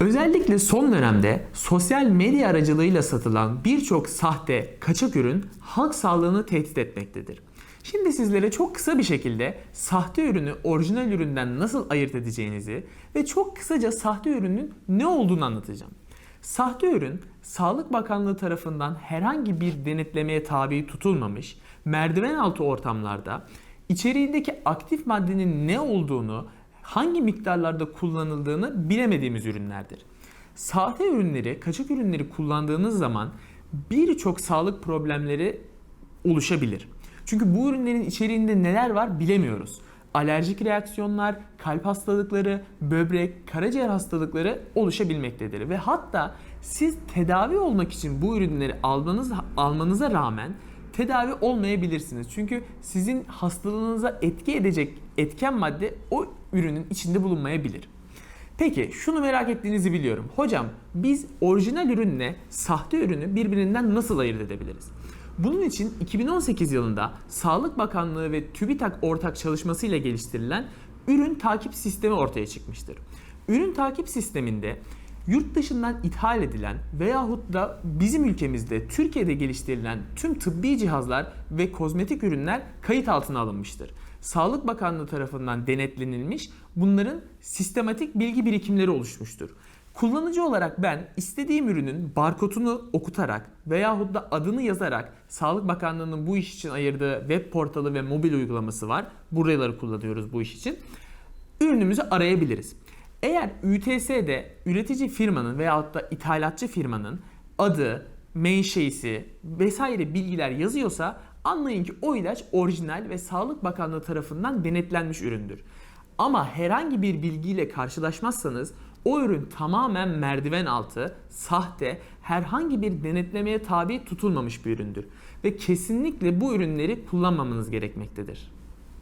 Özellikle son dönemde sosyal medya aracılığıyla satılan birçok sahte, kaçak ürün halk sağlığını tehdit etmektedir. Şimdi sizlere çok kısa bir şekilde sahte ürünü orijinal üründen nasıl ayırt edeceğinizi ve çok kısaca sahte ürünün ne olduğunu anlatacağım. Sahte ürün, Sağlık Bakanlığı tarafından herhangi bir denetlemeye tabi tutulmamış, merdiven altı ortamlarda içeriğindeki aktif maddenin ne olduğunu, hangi miktarlarda kullanıldığını bilemediğimiz ürünlerdir. Sahte ürünleri, kaçak ürünleri kullandığınız zaman birçok sağlık problemleri oluşabilir. Çünkü bu ürünlerin içeriğinde neler var bilemiyoruz. Alerjik reaksiyonlar, kalp hastalıkları, böbrek, karaciğer hastalıkları oluşabilmektedir. Ve hatta siz tedavi olmak için bu ürünleri almanız, almanıza rağmen tedavi olmayabilirsiniz. Çünkü sizin hastalığınıza etki edecek etken madde o ürünün içinde bulunmayabilir. Peki şunu merak ettiğinizi biliyorum. Hocam biz orijinal ürünle sahte ürünü birbirinden nasıl ayırt edebiliriz? Bunun için 2018 yılında Sağlık Bakanlığı ve TÜBİTAK ortak çalışmasıyla geliştirilen ürün takip sistemi ortaya çıkmıştır. Ürün takip sisteminde yurt dışından ithal edilen veyahut da bizim ülkemizde Türkiye'de geliştirilen tüm tıbbi cihazlar ve kozmetik ürünler kayıt altına alınmıştır. Sağlık Bakanlığı tarafından denetlenilmiş bunların sistematik bilgi birikimleri oluşmuştur. Kullanıcı olarak ben istediğim ürünün barkodunu okutarak veyahut da adını yazarak Sağlık Bakanlığı'nın bu iş için ayırdığı web portalı ve mobil uygulaması var. Buraları kullanıyoruz bu iş için. Ürünümüzü arayabiliriz. Eğer ÜTS'de üretici firmanın veyahut da ithalatçı firmanın adı, menşeisi vesaire bilgiler yazıyorsa anlayın ki o ilaç orijinal ve Sağlık Bakanlığı tarafından denetlenmiş üründür. Ama herhangi bir bilgiyle karşılaşmazsanız o ürün tamamen merdiven altı, sahte, herhangi bir denetlemeye tabi tutulmamış bir üründür. Ve kesinlikle bu ürünleri kullanmamanız gerekmektedir.